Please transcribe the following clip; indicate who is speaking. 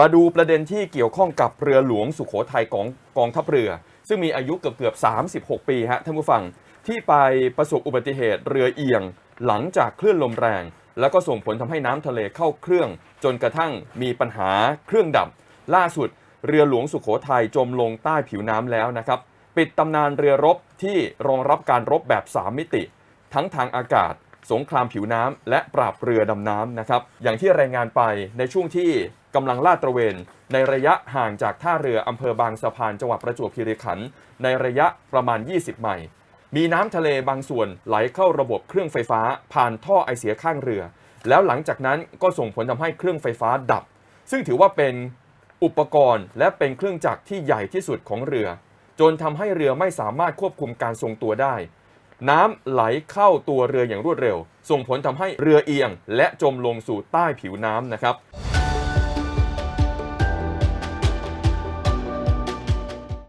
Speaker 1: มาดูประเด็นที่เกี่ยวข้องกับเรือหลวงสุโขทัยของกองทัพเรือ ซึ่งมีอายุเกือบเกือบ 36 ปีฮะท่านผู้ฟังที่ไปประสบอุบัติเหตุเรือเอียงหลังจากคลื่นลมแรง แล้วก็ส่งผลทำให้น้ำทะเลเข้าเครื่อง จนกระทั่งมีปัญหาเครื่องดับ ล่าสุดเรือหลวงสุโขทัยจมลงใต้ผิวน้ำแล้วนะครับ ปิดตำนานเรือรบที่รองรับการรบแบบ 3 มิติ ทั้งทางอากาศ สงครามผิวน้ำและปราบเรือดำน้ำนะครับอย่างที่รายงานไปในช่วงที่กำลังลาดตระเวน ในระยะห่างจากท่าเรืออำเภอบางสะพานจังหวัดประจวบคีรีขันธ์ในระยะประมาณ 20 ไมล์มีน้ำทะเลบางส่วนไหลเข้าระบบเครื่องไฟฟ้า ผ่านท่อไอเสียข้างเรือ แล้วหลังจากนั้นก็ส่งผลทำให้เครื่องไฟฟ้าดับ ซึ่งถือว่าเป็นอุปกรณ์ และเป็นเครื่องจักรที่ใหญ่ที่สุดของเรือ จนทำให้เรือไม่สามารถควบคุมการทรงตัวได้ น้ำไหลเข้าตัวเรืออย่างรวดเร็ว ส่งผลทำให้เรือเอียง และจมลงสู่ใต้ผิวน้ำนะครับ